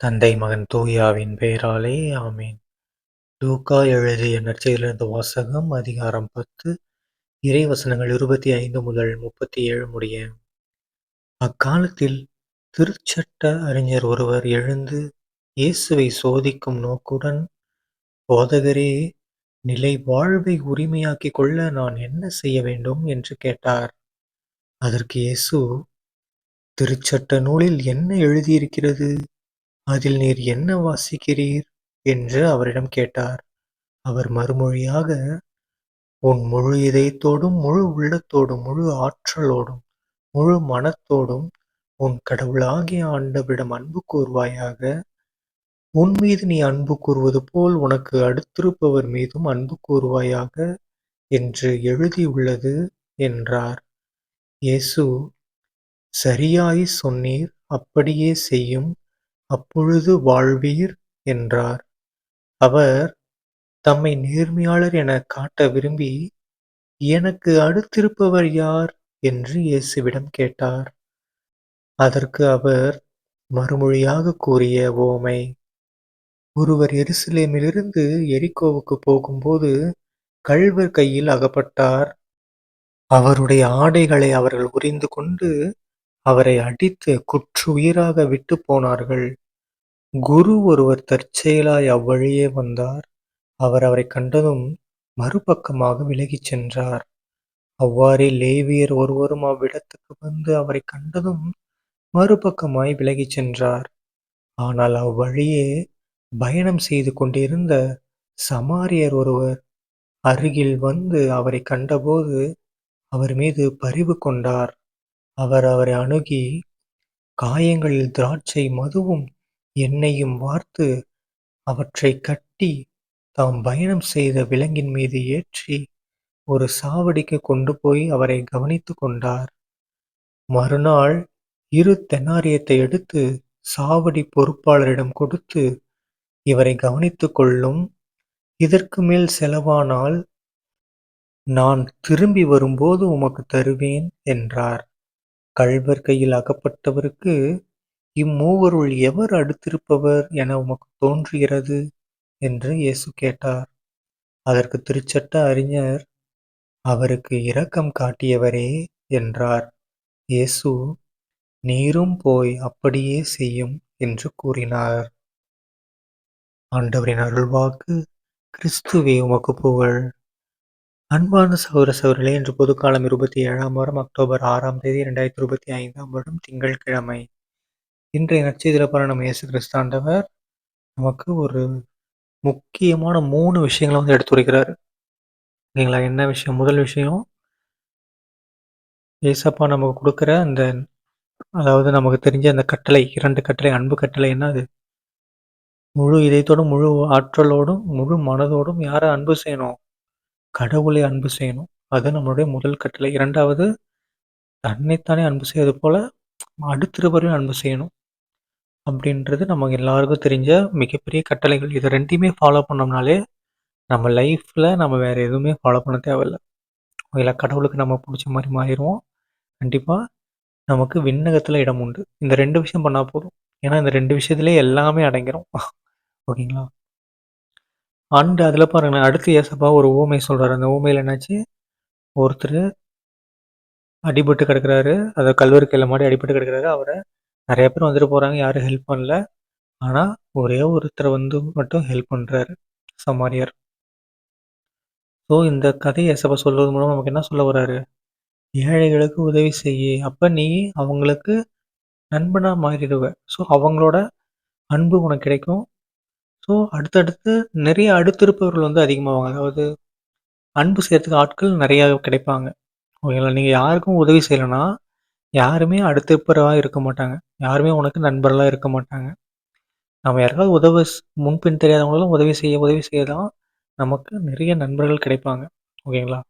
தந்தை மகன் தூயாவின் பெயராலே ஆமேன். லூக்கா எழுதிய நற்செய்திலிருந்து வாசகம் அதிகாரம் பத்து இறைவசனங்கள் இருபத்தி ஐந்து முதல் முப்பத்தி ஏழு முடிய. அக்காலத்தில் திருச்சட்ட அறிஞர் ஒருவர் எழுந்து இயேசுவை சோதிக்கும் நோக்குடன் போதகரே நிலை வாழ்வை உரிமையாக்கிக் கொள்ள நான் என்ன செய்ய வேண்டும்? என்று கேட்டார். அதற்கு இயேசு திருச்சட்ட நூலில் என்ன எழுதியிருக்கிறது? அதில் நீர் என்ன வாசிக்கிறீர்? என்று அவரிடம் கேட்டார். அவர் மறுமொழியாக உன் முழு இதயத்தோடும் முழு உள்ளத்தோடும் முழு ஆற்றலோடும் முழு மனத்தோடும் உன் கடவுளாகிய ஆண்டவிடம் அன்பு கூறுவாயாக உன் மீது நீ அன்பு கூறுவது போல் உனக்கு அடுத்திருப்பவர் மீதும் அன்பு கூறுவாயாக என்று எழுதியுள்ளது என்றார். இயேசு சரியாய் சொன்னீர் அப்படியே செய்யும். அப்பொழுது வாழ்வீர் என்றார். அவர் தம்மை நேர்மையாளர் என காட்ட விரும்பி எனக்கு அடுத்திருப்பவர் யார்? என்று இயேசுவிடம் கேட்டார். அதற்கு அவர் மறுமொழியாக கூறிய ஓமை ஒருவர் எருசலேமிலிருந்து எரிக்கோவுக்கு போகும்போது கள்வர் கையில் அகப்பட்டார். அவருடைய ஆடைகளை அவர்கள் உரிந்து கொண்டு அவரை அடித்து குற்றுயிராக விட்டு போனார்கள். குரு ஒருவர் தற்செயலாய் அவ்வழியே வந்தார். அவர் அவரை கண்டதும் மறுபக்கமாக விலகிச் சென்றார். அவ்வாறே லேவியர் ஒருவரும் அவ்விடத்துக்கு வந்து அவரை கண்டதும் மறுபக்கமாய் விலகிச் சென்றார். ஆனால் அவ்வழியே பயணம் செய்து கொண்டிருந்த சமாரியர் ஒருவர் அருகில் வந்து அவரை கண்டபோது அவர் மீது பரிவு கொண்டார். அவர் அவரை அணுகி காயங்களில் திராட்சை மதுவும் என்னையும் வார்த்து அவற்றைக் கட்டி தாம் பயணம் செய்த விலங்கின் மீது ஏற்றி ஒரு சாவடிக்கு கொண்டு போய் அவரை கவனித்து கொண்டார். மறுநாள் இரு தெனாரியத்தை எடுத்து சாவடி பொறுப்பாளரிடம் கொடுத்து இவரை கவனித்துக் கொள்ளும். இதற்கு மேல் செலவானால் நான் திரும்பி வரும்போது உமக்கு தருவேன் என்றார். கல்வர் கையில் அகப்பட்டவருக்கு இம்மூவருள் எவர் அடுத்திருப்பவர் என உமக்கு தோன்றுகிறது என்று இயேசு கேட்டார். அதற்கு திருச்சட்ட அறிஞர் அவருக்கு இரக்கம் காட்டியவரே என்றார். இயேசு நீரும் போய் அப்படியே செய்யும் என்று கூறினார். ஆண்டவரின் அருள்வாக்கு கிறிஸ்துவே உமக்கு புகழ். அன்பான சகோதர சகோதரர்களே இன்று பொதுக்காலம் இருபத்தி ஏழாம் வாரம் அக்டோபர் ஆறாம் தேதி இரண்டாயிரத்தி இருபத்தி ஐந்தாம் வருடம் திங்கட்கிழமை இன்றைய நற்செய்தியில் பாரு நம்ம இயேசு கிறிஸ்தாண்டவர் நமக்கு ஒரு முக்கியமான மூணு விஷயங்களை வந்து எடுத்துரைக்கிறார். ஓகேங்களா என்ன விஷயம்? முதல் விஷயம் ஏசப்பா நமக்கு கொடுக்குற அந்த அதாவது நமக்கு தெரிஞ்ச அந்த கட்டளை இரண்டு கட்டளை அன்பு கட்டளை என்ன அது? முழு இதயத்தோடும் முழு ஆற்றலோடும் முழு மனதோடும் யாரை அன்பு செய்யணும்? கடவுளை அன்பு செய்யணும். அது நம்மளுடைய முதல் கட்டளை. இரண்டாவது தன்னைத்தானே அன்பு செய்வது போல அடுத்திருவரையும் அன்பு செய்யணும். அப்படின்றது நமக்கு எல்லாருக்கும் தெரிஞ்ச மிகப்பெரிய கட்டளைகள். இதை ரெண்டையுமே ஃபாலோ பண்ணோம்னாலே, நம்ம லைஃப்பில் நம்ம வேறு எதுவுமே ஃபாலோ பண்ண தேவையில்ல. ஓகேங்களா? கடவுளுக்கு நம்ம பிடிச்ச மாதிரி மாறிடுவோம் கண்டிப்பாக நமக்கு விண்ணகத்தில் இடம் உண்டு. இந்த ரெண்டு விஷயம் பண்ணால் போதும். ஏன்னா இந்த ரெண்டு விஷயத்துலேயே எல்லாமே அடங்கிரும். ஓகேங்களா? அண்டு அதில் பாருங்களேன், அடுத்து ஏசப்பா ஒரு ஊமை சொல்கிறார் அந்த ஊமையில் என்னாச்சு, ஒருத்தர் அடிபட்டு கிடக்குறாரு. அதை கல்வெருக்கையில் மாதிரி அடிபட்டு கிடக்குறாரு. அவரை நிறைய பேர் வந்துட்டு போகிறாங்க யாரும் ஹெல்ப் பண்ணல. ஆனால் ஒரே ஒருத்தர் வந்து மட்டும் ஹெல்ப் பண்ணுறாரு சமாரியர். ஸோ இந்த கதையை எசப்ப சொல்வது மூலம் நமக்கு என்ன சொல்ல வர்றாரு ஏழைகளுக்கு உதவி செய்ய அப்போ நீ அவங்களுக்கு நண்பனாக மாறிடுவ. ஸோ அவங்களோட அன்பு உனக்கு கிடைக்கும். ஸோ அடுத்தடுத்து நிறைய அடுத்திருப்பவர்கள் வந்து அதிகமாகுவாங்க அதாவது அன்பு செய்கிறதுக்கு ஆட்கள் நிறையா கிடைப்பாங்க. ஓகேங்களா? நீங்கள் யாருக்கும் உதவி செய்யலைன்னா யாருமே அடுத்திருப்பவராக இருக்க மாட்டாங்க. யாருமே உனக்கு நண்பர்களாக இருக்க மாட்டாங்க. நம்ம யாருக்காவது உதவ முன்பின் தெரியாதவங்களும் உதவி செய்ய உதவி செய்ய தான் நமக்கு நிறைய நண்பர்கள் கிடைப்பாங்க. ஓகேங்களா?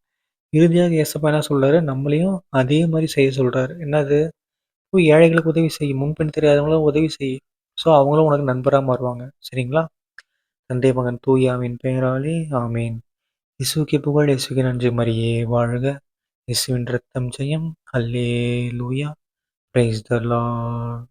இறுதியாக ஏசப்பா என்ன சொல்கிறாரு நம்மளையும் அதே மாதிரி செய்ய சொல்கிறாரு என்னது? போய் ஏழைகளுக்கு உதவி செய்யும் முன்பின் தெரியாதவங்களும் உதவி செய். ஸோ அவங்களும் உனக்கு நண்பராக மாறுவாங்க. சரிங்களா? தந்தை மகன் தூயாவின் பெயராலே ஆமீன். இசுக்கு புகழ் இசுக்கு நன்றி மரியே வாழ்க యేసు రక్తం జయం హల్లెలూయా ప్రైజ్ ద లార్డ్